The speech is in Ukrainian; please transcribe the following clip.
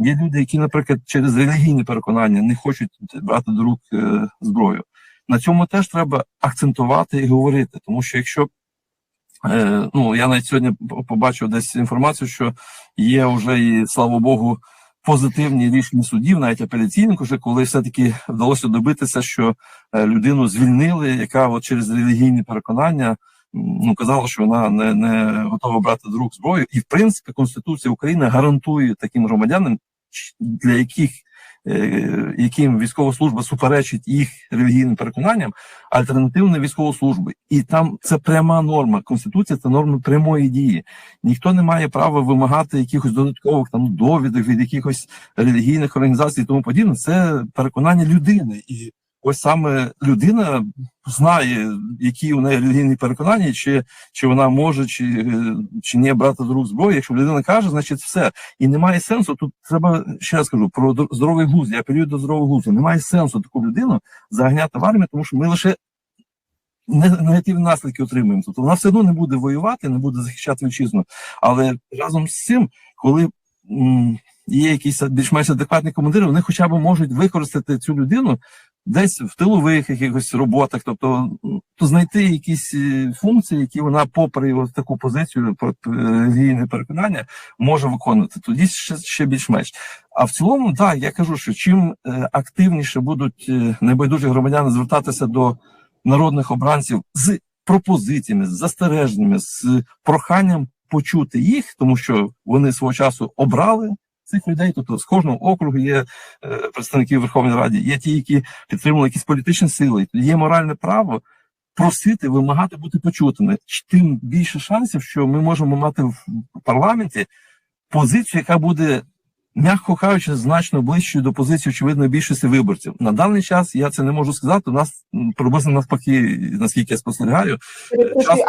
Є люди, які, наприклад, через релігійне переконання не хочуть брати до рук е, зброю. На цьому теж треба акцентувати і говорити, тому що якщо е, ну я навіть сьогодні побачив десь інформацію, що є вже і слава Богу. Позитивні рішення судів, навіть апеляційних, уже коли все-таки вдалося добитися, що е, людину звільнили, яка от через релігійні переконання ну казала, що вона не, не готова брати до рук зброю. І в принципі Конституція України гарантує таким громадянам, для яких е, яким військова служба суперечить їх релігійним переконанням, альтернативна військова служба. І там це пряма норма. Конституція це норма прямої дії. Ніхто не має права вимагати якихось додаткових там довідок від якихось релігійних організацій і тому подібне. Це переконання людини. І ось саме людина знає, які у неї релігійні переконання, чи, чи вона може, чи, е, чи ні брати до рук зброю. Якщо людина каже, значить все. І немає сенсу. Тут треба ще раз кажу про здоровий глузд. Я апелюю до здорового глузду. Немає сенсу таку людину заганяти в армію, тому що ми лише негативні наслідки отримуємо. Тобто вона все одно не буде воювати, не буде захищати вітчизну. Але разом з цим, коли є якісь більш-менш адекватні командири, вони хоча б можуть використати цю людину десь в тилових якихось роботах, тобто то знайти якісь е, функції, які вона, попри ось таку позицію е, релігійне переконання, може виконувати. Тоді ще, ще більш-менш. А в цілому, так, я кажу, що чим е, активніше будуть небайдужі громадяни звертатися до народних обранців з пропозиціями, з застереженнями, з проханням почути їх, тому що вони свого часу обрали цих людей. Тобто з кожного округу є е, представники в Верховній Раді, є ті, які підтримували якісь політичні сили. Є моральне право просити, вимагати бути почутими. Тим більше шансів, що ми можемо мати в парламенті позицію, яка буде. М'яко кажучи, значно ближчою до позиції очевидної більшості виборців. На даний час я це не можу сказати. У нас приблизно навпаки, наскільки я спостерігаю, Перепрошую,